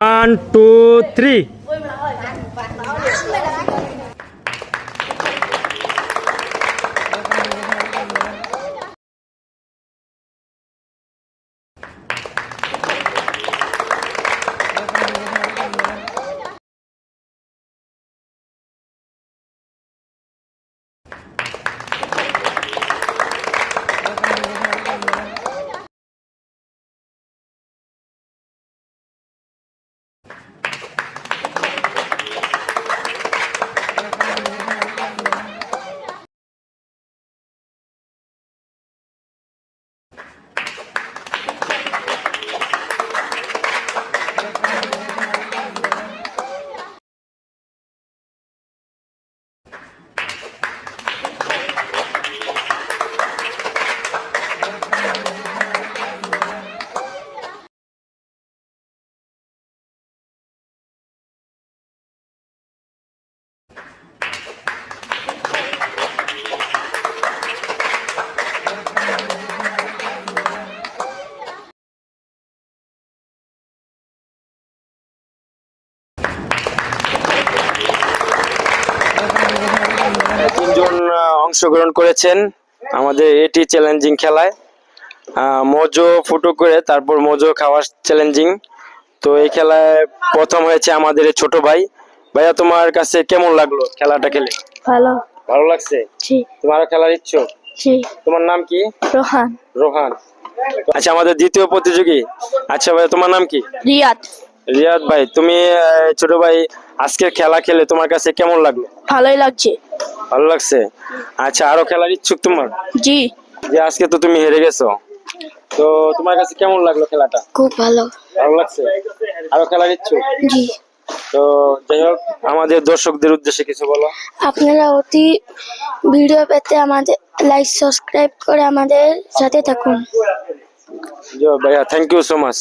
One, two, three. তিনজন অংশগ্রহণ করেছেন আমাদের এটি চ্যালেঞ্জিং খেলায়। মোজো ফুটো করে তারপর মোজো খাওয়া চ্যালেঞ্জিং তো এই খেলায় প্রথম হয়েছে আমাদের ছোট ভাই। ভাইয়া তোমার কাছে কেমন লাগল খেলাটা খেলে? ভালো। ভালো লাগছে? জি। তোমারও খেলার ইচ্ছুক তোমার নাম কি? রোহান। রোহান। আচ্ছা আমাদের দ্বিতীয় প্রতিযোগী। আচ্ছা ভাই তোমার নাম কি? রিয়াদ। রিয়াদ ভাই তুমি ছোট ভাই আজকের খেলা খেলে তোমার কাছে কেমন লাগল? ভালোই লাগছে। ভালো লাগছে? আচ্ছা আরও খেলার ইচ্ছুক তোমার? জি। যে আজকে তো তুমি হেরে গেছো। তো তোমার কাছে কেমন লাগল খেলাটা? খুব ভালো। ভালো লাগছে? আরও খেলার ইচ্ছুক জি। তো যাই হোক আমাদের দর্শকদের উদ্দেশ্যে কিছু বলো। আপনারা অতি ভিডিও পেতে আমাদের লাইক সাবস্ক্রাইব করে আমাদের সাথে থাকুন। ভাইয়া থ্যাংক ইউ সো মাচ